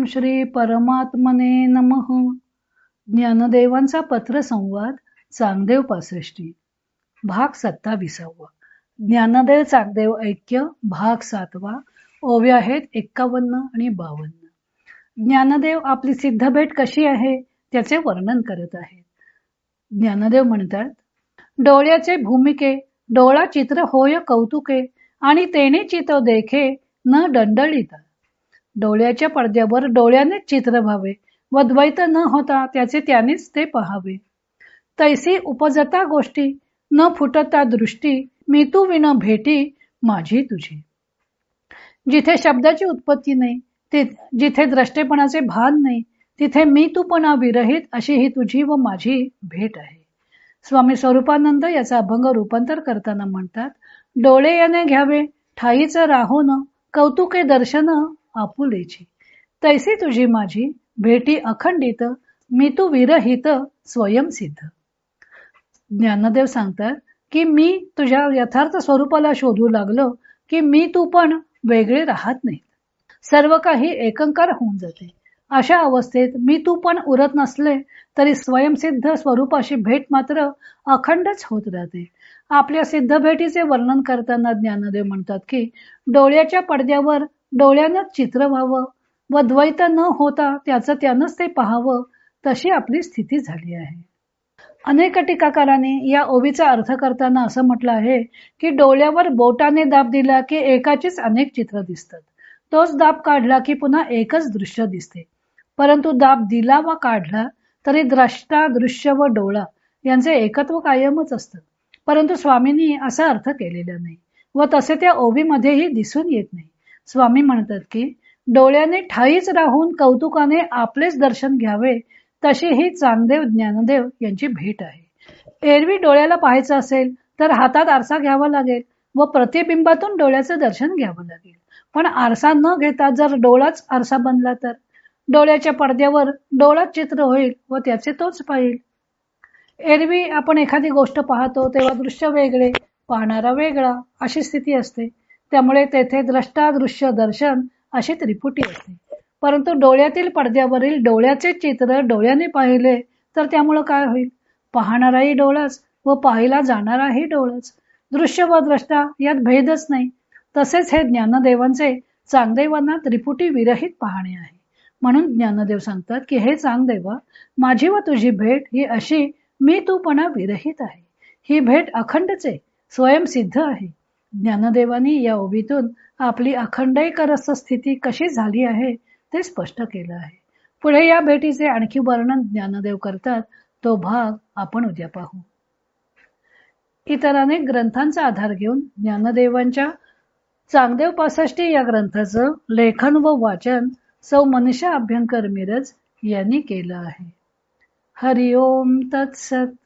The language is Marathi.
ओम श्री परमात्मने नमः. ज्ञानदेवांचा पत्रसंवाद चांगदेव पासष्टी. भाग सत्ताविसावा. ज्ञानदेव चांगदेव ऐक्य भाग सातवा. ओव्या आहेत एक्कावन्न आणि बावन्न. ज्ञानदेव आपली सिद्ध भेट कशी आहे त्याचे वर्णन करत आहेत ज्ञानदेव म्हणतात डोळ्याचे भूमिके डोळा चित्र होय कौतुके आणि तेने चित देखे न दंडळीता डोळ्याच्या पडद्यावर डोळ्यानेच चित्र व्हावे व द्वैत न होता त्याचे त्यानेच ते पहावे. तैसी उपजता गोष्टी न फुटता दृष्टी मी तू विण भेटी माझी तुझी. जिथे शब्दाची उत्पत्ती नाही जिथे द्रष्टेपणाचे भान नाही तिथे मी तूपणा विरहित अशी ही तुझी व माझी भेट आहे. स्वामी स्वरूपानंद याचा अभंग रूपांतर करताना म्हणतात डोळे याने घ्यावे ठाईच राहून कौतुके दर्शन आपुलेची. तैसी तुझी माझी भेटी अखंडित मी तू विरहित स्वयंसिद्ध ज्ञानदेव सांगतात की मी तुझ्या यथार्थ स्वरूपाला शोधू लागलो की मी तू पण वेगळे राहत नाही सर्व काही एकंकार होऊन जाते. अशा अवस्थेत मी तू पण उरत नसले तरी स्वयंसिद्ध स्वरूपाशी भेट मात्र अखंडच होत राहते. आपल्या सिद्ध भेटीचे वर्णन करताना ज्ञानदेव म्हणतात की डोळ्याच्या पडद्यावर डोळ्यानं चित्र व्हावं व द्वैत न होता त्याचं त्यानंच ते पाहावं तशी आपली स्थिती झाली आहे. अनेक टीकाकारांनी या ओवीचा अर्थ करताना असं म्हटलं आहे की डोळ्यावर बोटाने दाब दिला की एकाचीच अनेक चित्र दिसतात. तोच दाब काढला की पुन्हा एकच दृश्य दिसते. परंतु दाब दिला व काढला तरी द्रष्टा दृश्य व डोळा यांचे एकत्व कायमच असतं. परंतु स्वामींनी असा अर्थ केलेला नाही व तसे त्या ओवीमध्येही दिसून येत नाही. स्वामी म्हणतात की डोळ्याने ठाईच राहून कौतुकाने आपलेच दर्शन घ्यावे तशी ही चांगदेव ज्ञानदेव यांची भेट आहे. एरवी डोळ्याला पाहायचं असेल तर हातात आरसा घ्यावा लागेल व प्रतिबिंबातून डोळ्याचं दर्शन घ्यावं लागेल. पण आरसा न घेता जर डोळाच आरसा बनला तर? डोळ्याच्या पडद्यावर डोळाच चित्र होईल व त्याचे तोच पाहिल. एरवी आपण एखादी गोष्ट पाहतो तेव्हा दृश्य वेगळे पाहणारा वेगळा अशी स्थिती असते. त्यामुळे तेथे द्रष्टा दृश्य दर्शन अशी त्रिपुटी असते. परंतु डोळ्यातील पडद्यावरील डोळ्याचे चित्र डोळ्याने पाहिले तर त्यामुळं काय होईल? पाहणाराही डोळाच व पाहिला जाणाराही डोळाच दृश्य व द्रष्टा यात भेदच नाही. तसेच हे ज्ञानदेवांचे चांगदेवांना त्रिपुटी विरहित पाहणे आहे. म्हणून ज्ञानदेव सांगतात की हे चांगदेवा माझी व तुझी भेट ही अशी मी तूपणा विरहित आहे. ही भेट अखंडचे स्वयंसिद्ध आहे. ज्ञानदेवानी या ओबीतून आपली अखंडैकरस्थ स्थिती कशी झाली आहे ते स्पष्ट केलं आहे. पुढे या भेटीचे आणखी वर्णन ज्ञानदेव करतात. तो भाग आपण उद्या पाहू. इतर अनेक ग्रंथांचा आधार घेऊन ज्ञानदेवांच्या चांगदेव पासष्टी या ग्रंथाचं लेखन व वाचन सौ मनीषा अभ्यंकर मिरज यांनी केलं आहे. हरिओम तत्सत.